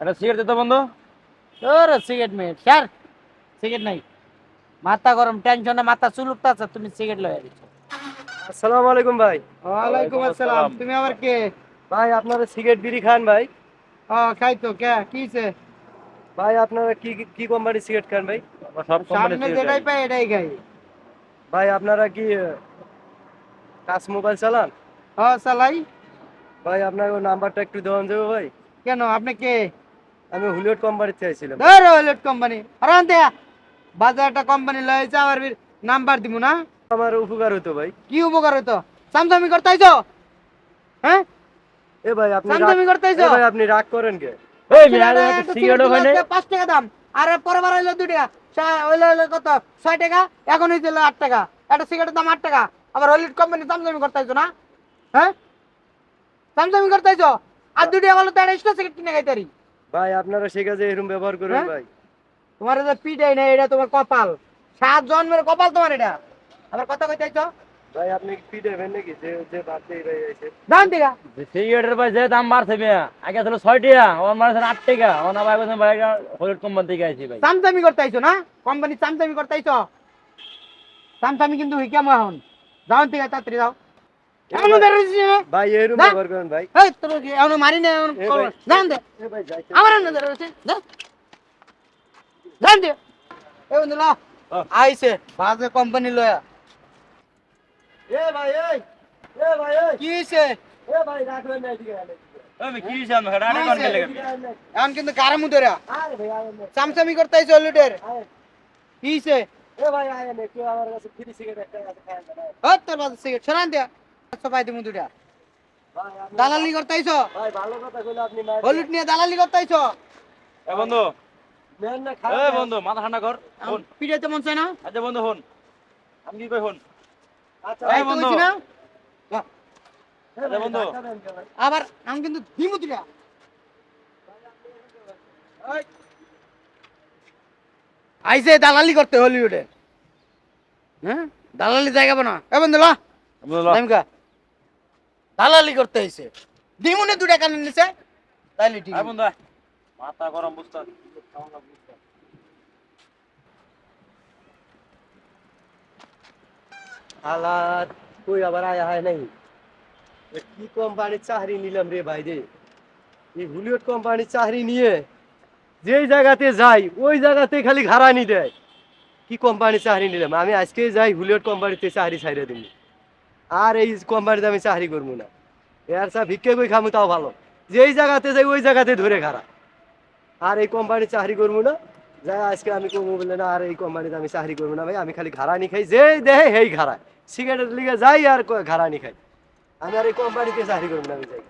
একটা সিগারেট দিতে বন্ধু। তোর সিগারেট মেয়ে স্যার সিগারেট নাই। মাথা গরম টেনশনে মাথা চুলুকতাছে তুমি সিগারেট লয়ে দিছো আসসালামু আলাইকুম ভাই। ওয়ালাইকুম আসসালাম। তুমি আবার কে? ভাই আপনারা সিগারেট বিড়ি খান ভাই। ও খাই তো কে? কিছে ভাই আপনারা কি কি- কি কোম্পানির সিগারেট খান ভাই? সব সামনে কোম্পানি যেটাই পাই এটাই খাই। ভাই আপনারা কি টাচ মোবাইল চালান? ও চালাই। ভাই আপনার নাম্বারটা একটু দেওয়ান যাবে ভাই। কেন? আপনি কে? আমি হুলিয়ট কোম্পানিতে চাইছিলাম ধর ওয়েলেট কোম্পানি আরাম দেয়া বাজার একটা কোম্পানি লয়েছে আবার নাম্বার দিব না? আমার উপকার হতো ভাই। কি উপকার হতো সামসামি করতেইছো হ্যাঁ? এ ভাই আপনি সামসামি করতেইছো ভাই আপনি রাগ করেন কে? এই ছেলেরা মেয়ে একটা সিগারেট ওখানে গুলো পাঁচ টাকা দাম। আর পরের বার হইল দুই টাকা। সা- হইল হইল কত? ছয় টাকা? এখন হইছে হলো আট টাকা। একটা সিগারেটের দাম আট টাকা। আবার হলিউড কোম্পানি দামদামি করতেছো না? হ্যাঁ? দামদামি করতেছো আর টাকা বলো তো একটা এক্সট্রা সিগারেট কিনে খাইতারি ভাই আপনারা সে কাজে এরকম ব্যবহার করেন হ্যাঁ? ভাই। তোমার এটা পিটাই না এটা তোমার কপাল। সাত জন্মের কপাল তোমার এটা। আবার কথা কইতেছো ভাই আপনি কি পিটাবেন নাকি? যে যে দিয়ে ভাই এসে দাম দিগা। সিগারেটের ভাই যে দাম বাড়ছে মেয়া আগে ছিল ছয় টাকা আমার মারছে আট টাকা। আমার না ভাই বলছেন ভাই হলুদ কোম্পানি থেকে আইছি ভাই। চামচামি করতেছো না? কোম্পানি চামচামি করতেছো চামচামি কিন্তু হইকাম এখন যাও ঠিক আছে তাড়াতাড়ি যাও। এমন বেরোছিস না ভাই এরকম না। ব্যবহার করেন ভাই। এই তোর কি এমন মারি না এমন এ করো ভাই। না। জান দে আমার না বেরোছে জান দে। এ বন্ধু আইছে বাজে কোম্পানি লয়া। এ ভাই এই এ ভাই এই। কি এ ভাই রাখবেন না এদিকে আমি কি জানি না কোন গেলে এখন কিন্তু কারামু ধরা আরে ভাই চামচামি করতেছো লুটের আয়। কি এ ভাই আয় না, একটু আমার কাছে ফ্রি সিগারেট একটা আছে খায় না ও তোর বাজে সিগারেট সরান দুটা দালালি হলুদ নিয়ে দালালি এ বন্ধু। এ বন্ধু মাথা ঠান্ডা কর মন চায় না? আচ্ছা বন্ধু আমি কি কই আচ্ছা, এই বন্ধু। না বন্ধু। আবার আমি কিন্তু দিমু দুটা আইসে দালালি করতে হলিউডে। হ্যাঁ? দালালি জায়গা বানা এ বন্ধু লা। টাইমকা দালালি করতে আইছে দিমুনে দুটা কানে নিছে তাইলে ঠিক আয় বন্ধু মাথা গরম বুঝতে হালাত কই আবার আয় হয় নাই? কি কোম্পানির চাকরি নিলাম রে ভাই রে? এই হুলিউড কোম্পানির চাকরি নিয়ে যেই জায়গাতে যাই ওই জায়গাতে খালি ঘাড়ানি দেয়। কি কোম্পানির চাকরি নিলাম? আমি আজকে যাই হুলিউড কোম্পানিতে চাকরি ছাইরে দিব আর এই কোম্পানিতে আমি চাকরি করব না। এর চা ভিক্ষে কই খামু তাও ভালো। যেই জায়গাতে যাই, ওই জায়গাতে ধরে খারা আর এই কোম্পানির চাকরি করব না, যাই আজকে আমি কমু বলে না, আর এই কোম্পানিতে আমি চাকরি করব না ভাই, আমি খালি ঘাড়ানি খাই। যেই দেহে হেই ঘাড়ায়। সিগারেটের লিগে যাই আর ঘাড়ানি খাই। আমি আর এই কোম্পানিতে চাকরি করব না, আমি যাই।